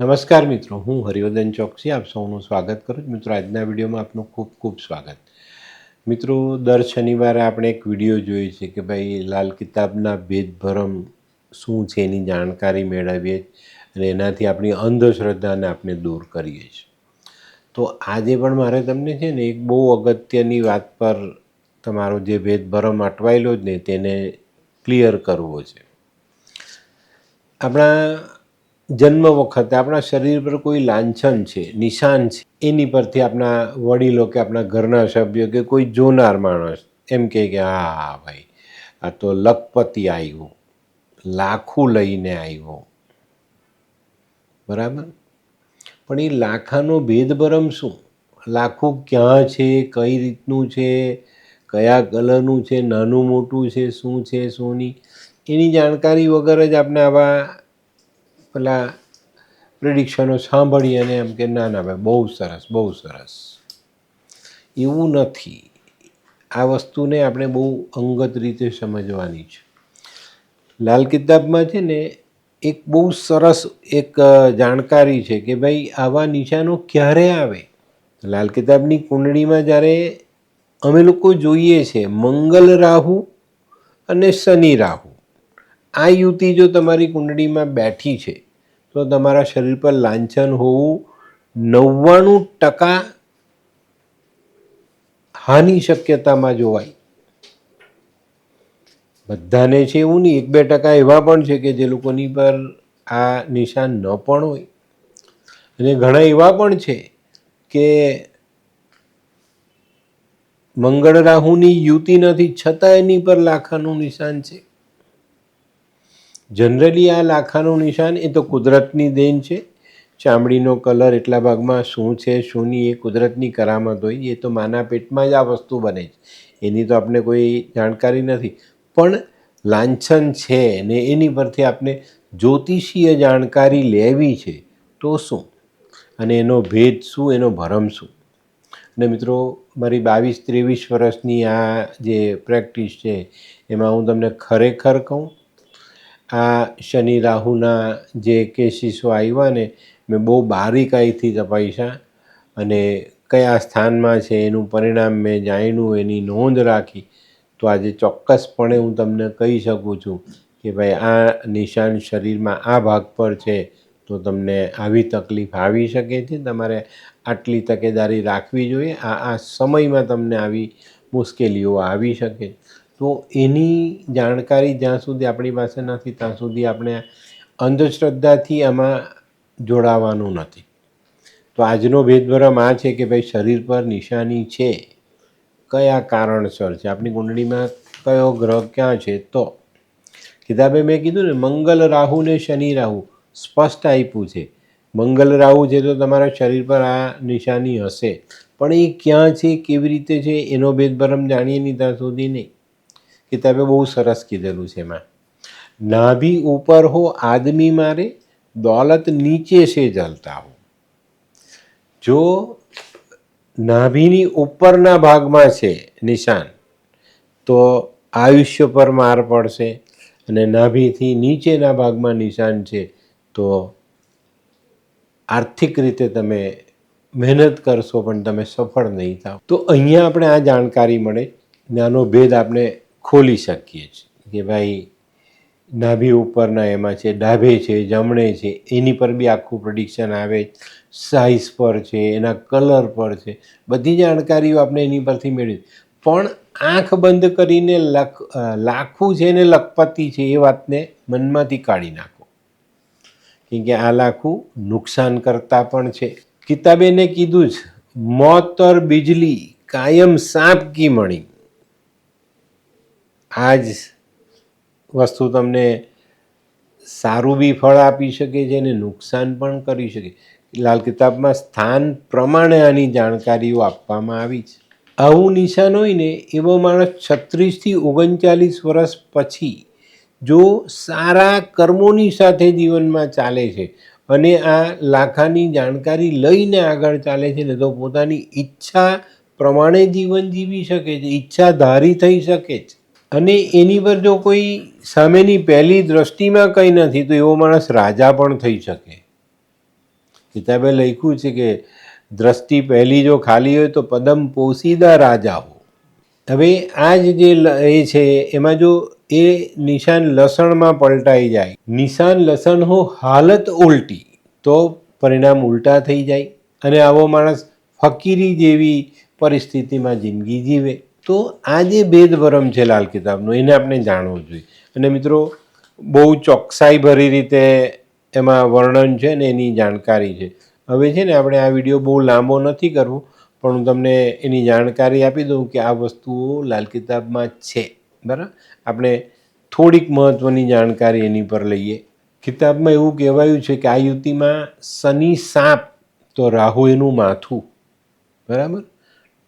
નમસ્કાર મિત્રો, હું હરિવર્ધન ચોકસી, આપ સૌનું સ્વાગત કરું છું. મિત્રો, આજના વિડીયોમાં આપનું ખૂબ ખૂબ સ્વાગત. મિત્રો, દર શનિવારે આપણે એક વીડિયો જોઈએ છે કે ભાઈ, લાલ કિતાબના ભેદભરમ શું છે એની જાણકારી મેળવીએ અને એનાથી આપણી અંધશ્રદ્ધાને આપણે દૂર કરીએ છીએ. તો આજે પણ મારે તમને છે ને એક બહુ અગત્યની વાત પર તમારો જે ભેદભરમ અટવાયેલો જ ને તેને ક્લિયર કરવો છે. આપણા જન્મ વખતે આપણા શરીર પર કોઈ લાંછન છે, નિશાન છે, એની પરથી આપણા વડીલો કે આપણા ઘરના સભ્યો કે કોઈ જોનાર માણસ એમ કહે કે, હા, ભાઈ, આ તો લખપતિ આવ્યો, લાખું લઈને આવ્યો. બરાબર? પણ એ લાખાનો ભેદભરમ શું? લાખું ક્યાં છે, કઈ રીતનું છે, કયા કલરનું છે, નાનું મોટું છે, શું છે શું નહીં એની જાણકારી વગર જ આપણે આવા પેલા પ્રિડિક્શનો સાંભળી અને એમ કે, ના ના, ભાઈ, બહુ સરસ બહુ સરસ. એવું નથી. આ વસ્તુને આપણે બહુ અંગત રીતે સમજવાની છે. લાલ કિતાબમાં છે ને, એક બહુ સરસ એક જાણકારી છે કે, ભાઈ, આવા નિશાનો ક્યારે આવે? લાલ કિતાબની કુંડળીમાં જ્યારે અમે લોકો જોઈએ છે, મંગલ રાહુ અને શનિ રાહુ. આ યુતિ જો તમારી કુંડળીમાં બેઠી છે તો તમારા શરીર પર લાંછન હોવું નવ્વાણું ટકા હાનિ શક્યતામાં જોવાય. બધાને છે એવું નહીં, એક બે ટકા એવા પણ છે કે જે લોકોની પર આ નિશાન ન પણ હોય. અને ઘણા એવા પણ છે કે મંગળ રાહુની યુતિ નથી, છતાં એની પર લાખાનું નિશાન છે. જનરલી આ લાખાનું નિશાન એ તો કુદરતની દેન છે. ચામડીનો કલર એટલા ભાગમાં શું છે, શું નહીં એ કુદરતની કરામત હોય. એ તો માના પેટમાં જ આ વસ્તુ બને છે. એની તો આપણે કોઈ જાણકારી નથી. પણ લાંછન છે ને એની પરથી આપણે જ્યોતિષીય જાણકારી લેવી છે તો શું? અને એનો ભેદ શું, એનો ભરમ શું? અને મિત્રો, મારી બાવીસ ત્રેવીસ વર્ષની આ જે પ્રેક્ટિસ છે, એમાં હું તમને ખરેખર કહું આ શનિ રાહુના જે કેસીસો આવ્યા ને, મેં બહુ બારીકાઈથી તપાસ્યા અને કયા સ્થાનમાં છે, એનું પરિણામ મેં જાણ્યું એની નોંધ રાખી. તો આજે ચોક્કસપણે હું તમને કહી શકું છું કે ભાઈ, આ નિશાન શરીરમાં આ ભાગ પર છે, તો તમને આવી તકલીફ આવી શકે છે. તમારે આટલી તકેદારી રાખવી જોઈએ. આ આ સમયમાં તમને આવી મુશ્કેલીઓ આવી શકે. તો એની જાણકારી જ્યાં સુધી આપણી પાસે નથી, ત્યાં સુધી આપણે અંધશ્રદ્ધાથી આમાં જોડાવાનું નથી. તો આજનો ભેદભરમ આ છે કે ભાઈ શરીર પર નિશાની છે. કયા કારણસર છે? આપણી કુંડળીમાં કયો ગ્રહ ક્યાં છે? તો કિતાબે મેં કીધું ને, મંગલ રાહુ ને શનિ રાહુ સ્પષ્ટ આપ્યું છે. મંગલ રાહુ છે તો તમારા શરીર પર આ નિશાની હશે. પણ એ ક્યાં છે, કેવી રીતે છે, એનો ભેદભરમ જાણીએ નહીં ત્યાં સુધી નહીં. કિતાબે બહુ સરસ કીધેલું છે એમાં. નાભી ઉપર હો આદમી મારે, દોલત નીચે છે જલતા હો. જો નાભીની ઉપરના ભાગમાં છે નિશાન, તો આયુષ્ય પર માર પડશે અને નાભીથી નીચેના ભાગમાં નિશાન છે, તો આર્થિક રીતે તમે મહેનત કરશો પણ તમે સફળ નહીં થાવ. તો અહીંયા આપણે આ જાણકારી મળે. નાનો ભેદ આપણે ખોલી શકીએ છીએ. કે ભાઈ નાભી ઉપરના એમાં છે ડાભે છે, જમણે છે, એની પર બી આખું પ્રોડિક્શન આવે. સાઇઝ પર છે, એના કલર પર છે. બધી જાણકારીઓ આપણે એની પરથી મેળવી. પણ આંખ બંધ કરીને લખ લાખું છે ને લખપતિ છે એ વાતને મનમાંથી કાઢી નાખો. કેમ કે આ લાખું નુકસાન કરતા પણ છે. કિતાબેને કીધું જ મોતર બિજલી કાયમ સાપ કી મણી. આ જ વસ્તુ તમને સારું બી ફળ આપી શકે છે અને નુકસાન પણ કરી શકે. લાલ કિતાબમાં સ્થાન પ્રમાણે આની જાણકારીઓ આપવામાં આવી છે. આવું નિશાન હોય ને એવો માણસ છત્રીસથી ઓગણચાલીસ વર્ષ પછી જો સારા કર્મોની સાથે જીવનમાં ચાલે છે અને આ લાખાની જાણકારી લઈને આગળ ચાલે છે ને તો પોતાની ઈચ્છા પ્રમાણે જીવન જીવી શકે છે ઈચ્છા ધારી થઈ શકે છે. અને એની પર જો કોઈ સામેની પહેલી દ્રષ્ટિમાં કંઈ નથી, તો એવો માણસ રાજા પણ થઈ શકે. કિતાબે લખ્યું છે કે, દ્રષ્ટિ પહેલી જો ખાલી હોય, તો પદમ પોસીદા રાજા હો હવે આ જ જે એ છે, એમાં જો એ નિશાન લસણમાં પલટાઈ જાય, નિશાન લસણ હો હાલત ઉલટી, તો પરિણામ ઉલટા થઈ જાય, અને આવો માણસ ફકીરી જેવી પરિસ્થિતિમાં જિંદગી જીવે. તો આ જે ભેદભરમ છે લાલ કિતાબનો, એને આપણે જાણવું જોઈએ. અને મિત્રો, બહુ ચોકસાઈભરી રીતે એમાં વર્ણન છે ને એની જાણકારી છે. હવે છે ને આપણે આ વીડિયો બહુ લાંબો નથી કરવો, પણ હું તમને એની જાણકારી આપી દઉં કે આ વસ્તુઓ લાલ કિતાબમાં છે. બરાબર? આપણે થોડીક મહત્ત્વની જાણકારી એની પર લઈએ. કિતાબમાં એવું કહેવાયું છે કે આ યુતિમાં શનિ સાપ, તો રાહુ એનું માથું. બરાબર?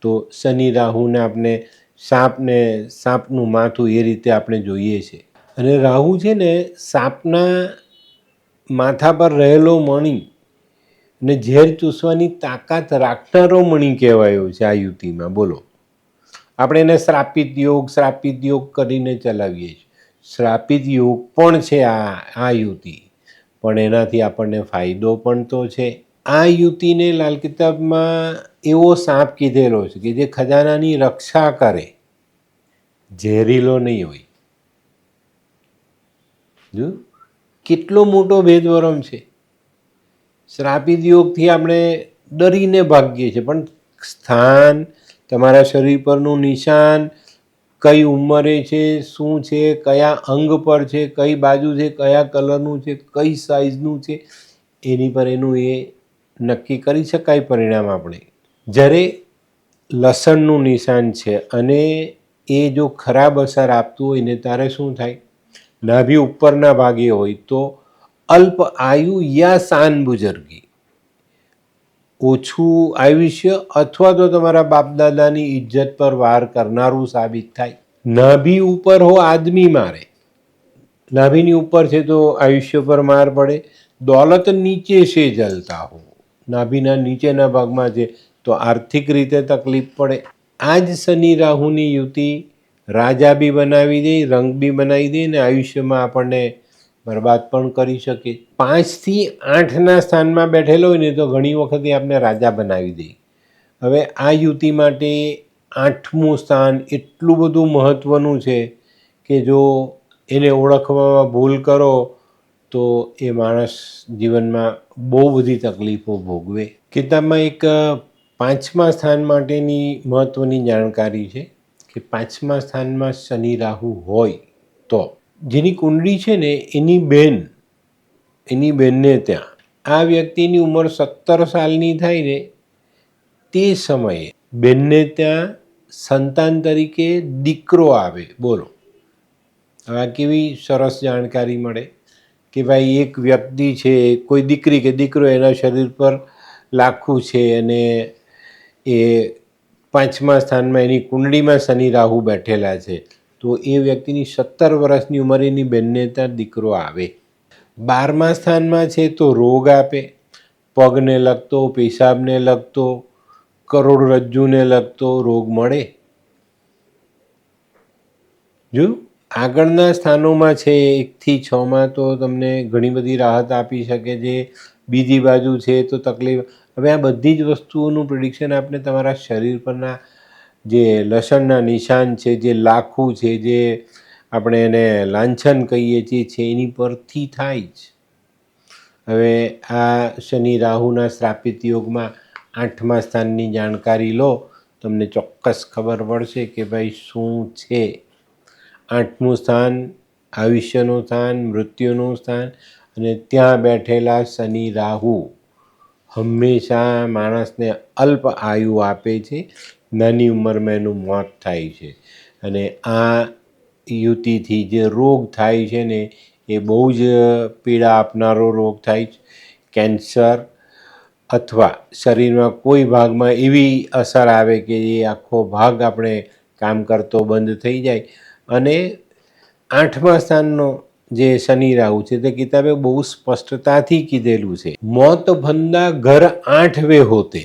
તો શનિ રાહુને આપણે સાપને, સાપનું માથું એ રીતે આપણે જોઈએ છે. અને રાહુ છે ને સાપના માથા પર રહેલો મણી ને ઝેર ચૂસવાની તાકાત રાખનારો મણી કહેવાયો છે આ યુતિમાં. બોલો. આપણે એને શ્રાપિત યોગ શ્રાપિત યોગ કરીને ચલાવીએ છીએ. શ્રાપિત યોગ પણ છે આ આ યુતિ. પણ એનાથી આપણને ફાયદો પણ તો છે. આ યુતિને લાલ કિતાબમાં એવો સાપ કીધેલો છે કે જે ખજાનાની રક્ષા કરે, ઝેરીલો નહીં હોય. જો, કેટલો મોટો ભેદવરમ છે. શ્રાપિત યોગથી આપણે ડરીને ભાગીએ છીએ, પણ સ્થાન, તમારા શરીર પરનું નિશાન, કઈ ઉંમરે છે, શું છે, કયા અંગ પર છે, કઈ બાજુ છે, કયા કલરનું છે, કઈ સાઇઝનું છે, એની પર એનું એ નક્કી કરી શકાય પરિણામ આપણે. જ્યારે લસણનું નિશાન છે અને એ જો ખરાબ અસર આપતું હોય ને ત્યારે શું થાય? નાભી ઉપરના ભાગે હોય તો અલ્પ આયુ યા સાન બુજર્ગી. ઓછું આયુષ્ય અથવા તો તમારા બાપ દાદાની ઇજ્જત પર વાર કરનારું સાબિત થાય. નાભી ઉપર હો આદમી મારે. નાભીની ઉપર છે તો આયુષ્ય પર માર પડે. દોલત નીચે છે જલતા હો. નાભીના નીચેના ભાગમાં છે તો આર્થિક રીતે તકલીફ પડે. આ જ શનિ રાહુની યુતિ રાજા બી બનાવી દે, રંગ બી બનાવી દે ને આયુષ્યમાં આપણને બરબાદ પણ કરી શકે. પાંચથી આઠના સ્થાનમાં બેઠેલો હોય ને તો ઘણી વખતે આપણે રાજા બનાવી દે. હવે આ યુતિ માટે આઠમું સ્થાન એટલું બધું મહત્ત્વનું છે કે જો એને ઓળખવામાં ભૂલ કરો તો એ માણસ જીવનમાં બહુ બધી તકલીફો ભોગવે. કિતાબમાં એક પાંચમા સ્થાન માટેની મહત્ત્વની જાણકારી છે કે પાંચમા સ્થાનમાં શનિ રાહુ હોય તો જેની કુંડળી છે ને, એની બેન, એની બેનને ત્યાં. આ વ્યક્તિની ઉંમર સત્તર સાલની થાય ને, તે સમયે બેનને ત્યાં સંતાન તરીકે દીકરો આવે. બોલો. હવે કેવી સરસ જાણકારી મળે કે ભાઈ એક વ્યક્તિ છે, કોઈ દીકરી કે દીકરો એના શરીર પર લાખું છે અને એ પાંચમા સ્થાનમાં એની કુંડળીમાં શનિ રાહુ બેઠેલા છે. તો એ વ્યક્તિની સત્તર વર્ષની ઉંમરે એની બંને ત્યાં દીકરો આવે. બારમા સ્થાનમાં છે તો રોગ આપે. પગને લગતો, પેશાબને લગતો કરોડરજ્જુને લગતો રોગ મળે. જો આગળના સ્થાનોમાં છે એકથી છમાં તો તમને ઘણી બધી રાહત આપી શકે છે. બીજી બાજુ છે તો તકલીફ હવે આ બધી જ વસ્તુઓનું પ્રિડિક્શન આપણે તમારા શરીર પરના જે લસણના નિશાન છે, જે લાખું છે, જે આપણે એને લાંછન કહીએ છીએ, છે એની પરથી થાય જ. હવે આ શનિ રાહુના શ્રાપિત યોગમાં આઠમા સ્થાનની જાણકારી લો, તમને ચોક્કસ ખબર પડશે કે ભાઈ શું છે. આઠમું સ્થાન, આયુષ્યનું સ્થાન, મૃત્યુનું સ્થાન અને ત્યાં બેઠેલા શનિ રાહુ. હંમેશા માણસને અલ્પ આયુ આપે છે. નાની ઉંમરમાં એનું મોત થાય છે. અને આ યુતિથી જે રોગ થાય છે ને, એ બહુ જ પીડા આપનારો રોગ થાય છે. કેન્સર અથવા શરીરમાં કોઈ ભાગમાં એવી અસર આવે કે એ આખો ભાગ આપણે કામ કરતો બંધ થઈ જાય. અને આઠમા સ્થાનનો જે શનિ રાહુ છે, તે કિતાબે બહુ સ્પષ્ટતાથી કીધેલું છે. મોત ભંદા ઘર આઠવે હોતે,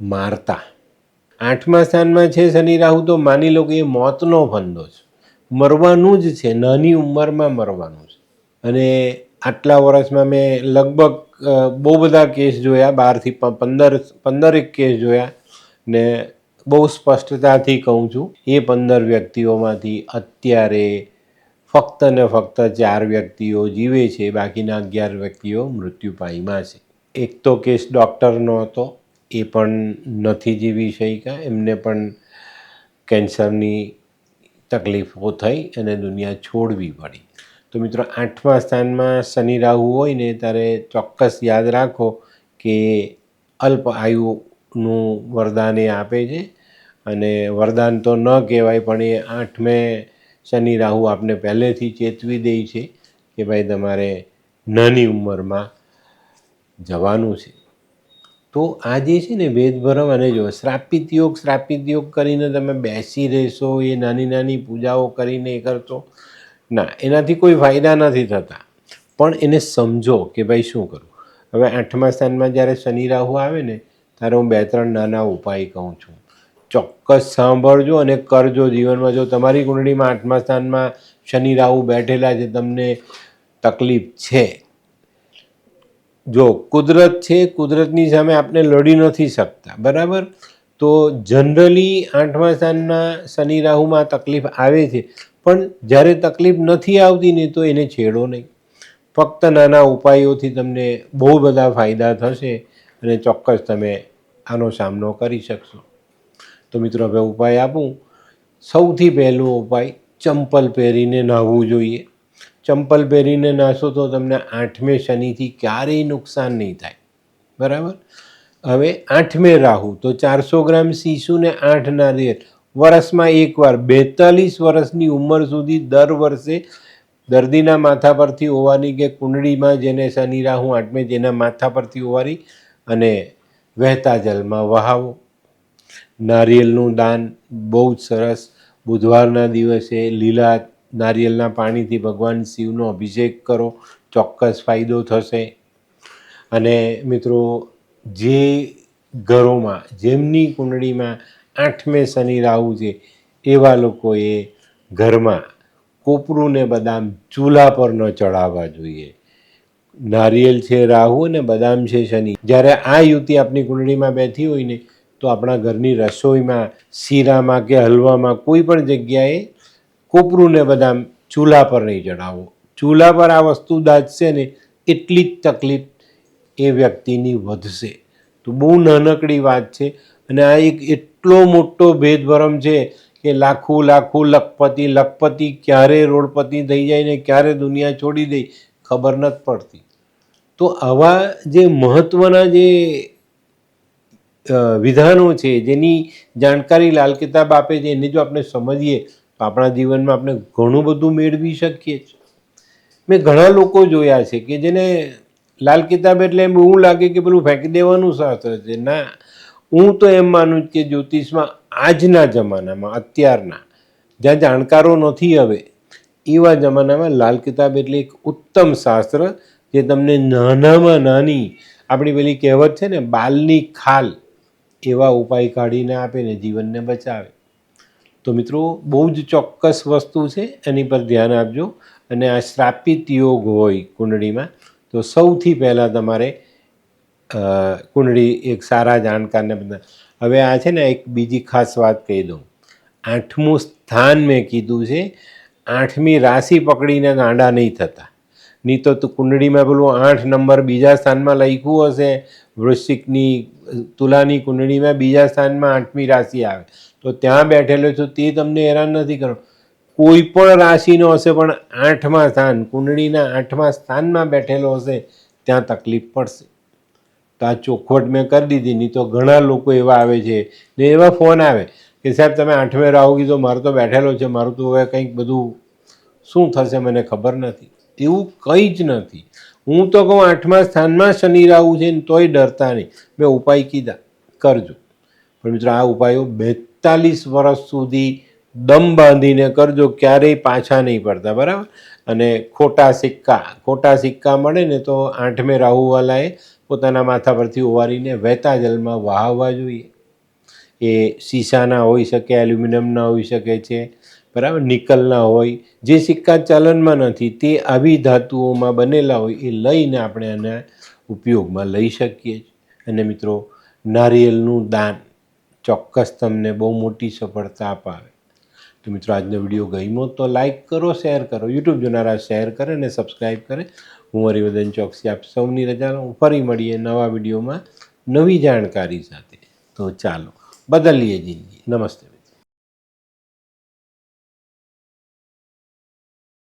મારતા. આઠમા સ્થાનમાં છે શનિ રાહુ, તો માની લો કે એ મોતનો ફંદો છે. મરવાનું જ છે, નાની ઉંમરમાં મરવાનું છે. અને આટલા વર્ષમાં મેં લગભગ બહુ બધા કેસ જોયા, બારથી પંદર, પંદરેક કેસ જોયા, ને બહુ સ્પષ્ટતાથી કહું છું, એ પંદર વ્યક્તિઓમાંથી અત્યારે ફક્ત ને ફક્ત ચાર વ્યક્તિઓ જીવે છે, બાકીના અગિયાર વ્યક્તિઓ મૃત્યુપાયમાં છે. એક તો કેસ ડૉક્ટરનો હતો, એ પણ નથી જીવી શક્યા, એમને પણ કેન્સરની તકલીફો થઈ અને દુનિયા છોડવી પડી. તો મિત્રો, આઠમા સ્થાનમાં શનિ રાહુ હોય ને, ત્યારે ચોક્કસ યાદ રાખો કે અલ્પ આયુનું વરદાન એ આપે છે અને વરદાન તો ન કહેવાય, પણ એ આઠમે શનિ રાહુ આપને પહેલેથી ચેતવી દે છે કે ભાઈ તમારે નાની ઉંમરમાં જવાનું છે. તો આ જે છે ને વેદભરમ અને જો શ્રાપિત યોગ શ્રાપિત યોગ કરીને તમે બેસી રહેશો, એ નાની નાની પૂજાઓ કરીને એ કરશો, ના, એનાથી કોઈ ફાયદા નથી થતા. પણ એને સમજો કે ભાઈ શું કરું? હવે આઠમા સ્થાનમાં જ્યારે શનિ રાહુ આવે ને, ત્યારે હું બે ત્રણ નાના ઉપાય કહું છું. ચોક્કસ સાંભળજો અને કરજો. જીવનમાં જો તમારી કુંડળીમાં આઠમા સ્થાનમાં શનિ, રાહુ બેઠેલા છે, તમને તકલીફ છે. જો કુદરત છે, કુદરતની સામે આપણે લડી નથી શકતા, બરાબર? તો જનરલી આઠમા સ્થાનના શનિ, રાહુમાં તકલીફ આવે છે. પણ જ્યારે તકલીફ નથી આવતી ને તો એને છેડો નહીં. ફક્ત નાના ઉપાયોથી તમને બહુ બધા ફાયદા થશે અને ચોક્કસ તમે આનો સામનો કરી શકશો. તો મિત્રો હવે ઉપાય આપું. સૌથી પહેલો ઉપાય, ચંપલ પહેરીને નાહવું જોઈએ. ચંપલ પહેરીને નાશો તો તમને આઠમે શનિથી ક્યારેય નુકસાન નહીં થાય. બરાબર? હવે આઠમે રાહુ, તો ચારસો ગ્રામ શીશુને આઠ નારિયેળ. વર્ષમાં એકવાર, બેતાલીસ વર્ષની ઉંમર સુધી દર વર્ષે દર્દીના માથા પરથી હોવાની કે કુંડળીમાં જેને શનિ રાહુ આઠમે જેના માથા પરથી હોવાની અને વહેતા જલમાં વહાવો. નારિયેળનું દાન બહુ જ સરસ. બુધવારના દિવસે લીલા નારિયેળના પાણીથી ભગવાન શિવનો અભિષેક કરો, ચોક્કસ ફાયદો થશે. અને મિત્રો, જે ઘરોમાં, જેમની કુંડળીમાં આઠમે શનિ રાહુ છે, એવા લોકોએ ઘરમાં કોપરું ને બદામ ચૂલા પર ન ચડાવવા જોઈએ. નારિયેલ છે રાહુ અને બદામ છે શનિ. જ્યારે આ યુતિ આપની કુંડળીમાં બેઠી હોય ને તો આપણા ઘરની રસોઈમાં, શીરામાં કે હલવામાં કોઈ પણ જગ્યાએ કોપરું ને બધા ચૂલા પર નહીં ચડાવો ચૂલા પર આ વસ્તુ દાજશે ને એટલી જ તકલીફ એ વ્યક્તિની વધશે. તો બહુ નાનકડી વાત છે અને આ એક એટલો મોટો ભેદભરમ છે કે લાખો લાખો લખપતિ લખપતિ ક્યારે રોડપતિ થઈ જાય ને ક્યારે દુનિયા છોડી દે ખબર નથી પડતી. તો આવા જે મહત્ત્વના જે વિધાનો છે, જેની જાણકારી લાલ કિતાબ આપે છે, એને જો આપણે સમજીએ, તો આપણા જીવનમાં આપણે ઘણું બધું મેળવી શકીએ છીએ. મેં ઘણા લોકો જોયા છે કે જેને લાલ કિતાબ એટલે એમ એવું લાગે કે પેલું ફેંકી દેવાનું શાસ્ત્ર છે. ના, હું તો એમ માનું કે જ્યોતિષમાં આજના જમાનામાં, અત્યારના, જ્યાં જાણકારો નથી હવે, એવા જમાનામાં લાલ કિતાબ એટલે એક ઉત્તમ શાસ્ત્ર, જે તમને નાનામાં નાની આપણી પેલી કહેવત છે ને, બાલની ખાલ એવા ઉપાય કાઢીને આપે ને જીવનને બચાવે. તો મિત્રો, બહુ જ ચોક્કસ વસ્તુ છે, એની પર ધ્યાન આપજો. અને આ શ્રાપિત યોગ હોય કુંડળીમાં, તો સૌથી પહેલાં તમારે કુંડળી એક સારા જાણકારને બધા હવે આ છે ને એક બીજી ખાસ વાત કહી દઉં. આઠમું સ્થાન મેં કીધું છે, આઠમી રાશિ પકડીને ગાંડા નહીં થતા. નહીં તો કુંડળીમાં પેલું આઠ નંબર બીજા સ્થાનમાં લખ્યું હશે વૃશ્ચિકની, તુલાની કુંડળીમાં બીજા સ્થાનમાં આઠમી રાશિ આવે. તો ત્યાં બેઠેલો છો, તે તમને હેરાન નથી કરો કોઈ પણ રાશિનો હશે, પણ આઠમા સ્થાન, કુંડળીના આઠમા સ્થાનમાં બેઠેલો હશે, ત્યાં તકલીફ પડશે. તો આ ચોખવટ મેં કરી દીધી, નહીં તો ઘણા લોકો એવા આવે છે, ને એવા ફોન આવે કે, સાહેબ, તમે આઠમે રાહુ કીધો, મારો તો બેઠેલો છે, મારું તો હવે કંઈક બધું શું થશે, મને ખબર નથી. એવું કંઈ જ નથી. હું તો કહું આઠમા સ્થાનમાં શનિ રાહુ છે ને તોય ડરતા નહીં. મેં ઉપાય કીધા, કરજો. પણ મિત્રો, આ ઉપાયો બેતાલીસ વર્ષ સુધી દમ બાંધીને કરજો, ક્યારેય પાછા નહીં પડતા, બરાબર? અને ખોટા સિક્કા ખોટા સિક્કા મળે ને તો આઠમે રાહુવાલાએ પોતાના માથા પરથી ઓવારીને વહેતા જલમાં વહાવવા જોઈએ. એ શીશાના હોઈ શકે, એલ્યુમિનિયમના હોઈ શકે છે બરાબર? નિકલના હોય, જે સિક્કા ચલનમાં નથી, તે આવી ધાતુઓમાં બનેલા હોય, એ લઈને આપણે એને ઉપયોગમાં લઈ શકીએ છીએ. અને મિત્રો નારિયેળનું દાન ચોક્કસ તમને બહુ મોટી સફળતા અપાવે. તો મિત્રો, આજનો વીડિયો ગમ્યો તો લાઇક કરો, શેર કરો. યુટ્યુબ જોનારા શેર કરે અને સબસ્ક્રાઈબ કરે, હું હરિવર્ધન ચોકસી આપ સૌની રજા લઉં. ફરી મળીએ નવા વિડીયોમાં નવી જાણકારી સાથે. તો ચાલો, બદલીએ જિંદગી. નમસ્તે